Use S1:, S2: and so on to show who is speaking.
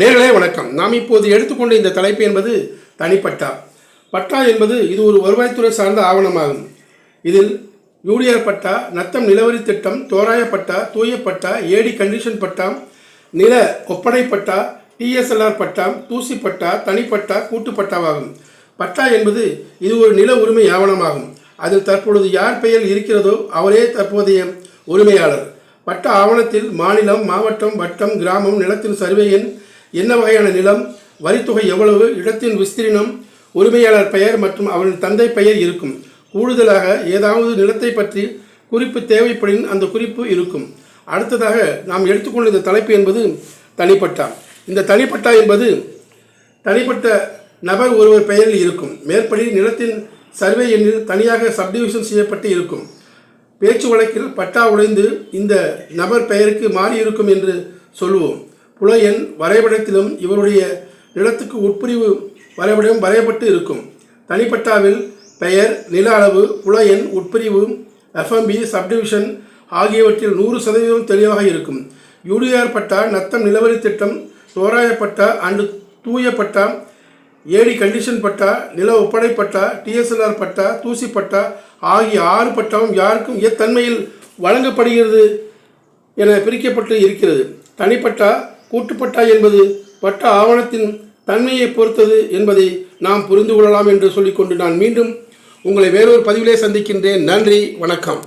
S1: நேர்களே வணக்கம். நாம் இப்போது எடுத்துக்கொண்ட இந்த தலைப்பு என்பது தனிப்பட்டா. பட்டா என்பது இது ஒரு வருவாய்த்துறை சார்ந்த ஆவணமாகும். இதில் யூடிஆர் பட்டா நத்தம் நிலவரி திட்டம் தோராய பட்டா தூய பட்டா ஏடி கண்டிஷன் பட்டா நில ஒப்படை பட்டா டிஎஸ்எல்ஆர் பட்டா தூசி பட்டா தனிப்பட்டா கூட்டுப்பட்டாவாகும் பட்டா என்பது இது ஒரு நில உரிமை ஆவணமாகும். அதில் தற்பொழுது யார் பெயர் இருக்கிறதோ அவரே தற்போதைய உரிமையாளர். பட்ட ஆவணத்தில் மாநிலம் மாவட்டம் வட்டம் கிராமம் நிலத்தின் சர்வே எண் என்ன வகையான நிலம் வரித்தொகை எவ்வளவு இடத்தின் விஸ்தீர்ணம் உரிமையாளர் பெயர் மற்றும் அவரின் தந்தை பெயர் இருக்கும். கூடுதலாக ஏதாவது நிலத்தை பற்றி குறிப்பு தேவைப்படின் அந்த குறிப்பு இருக்கும். அடுத்ததாக நாம் எடுத்துக்கொண்ட இந்த தலைப்பு என்பது தனிப்பட்டா. இந்த தனிப்பட்டா என்பது தனிப்பட்ட நபர் ஒருவர் பெயரில் இருக்கும். மேற்படி நிலத்தின் சர்வே எண்ணில் தனியாக சப்டிவிஷன் செய்யப்பட்டு இருக்கும். பேச்சு வழக்கில் பட்டா உடைந்து இந்த நபர் பெயருக்கு மாறி இருக்கும் என்று சொல்லுவோம். புல எண் வரைபடத்திலும் இவருடைய நிலத்துக்கு உட்பிரிவு வரைபடம் வரையப்பட்டு இருக்கும். தனிப்பட்டாவில் பெயர் நில அளவு புலையன் உட்பிரிவு எஃப்எம்பி சப்டிவிஷன் ஆகியவற்றில் நூறு சதவீதம் தெளிவாக இருக்கும். யூடிஆர் பட்டா நத்தம் நிலவரி திட்டம் தோராயப்பட்டா அண்டு தூயப்பட்டா ஏடி கண்டிஷன் பட்டா நில ஒப்படை பட்டா டிஎஸ்எல்ஆர் பட்டா தூசி பட்டா ஆகிய ஆறு பட்டாவும் யாருக்கும் எத்தன்மையில் வழங்கப்படுகிறது என பிரிக்கப்பட்டு இருக்கிறது. தனிப்பட்டா கூட்டுப்பட்டா என்பது பட்ட ஆவணத்தின் தன்மையை பொறுத்தது என்பதை நாம் புரிந்து கொள்ளலாம் என்று சொல்லிக்கொண்டு நான் மீண்டும் உங்களை வேறொரு பதிவிலே சந்திக்கின்றேன். நன்றி வணக்கம்.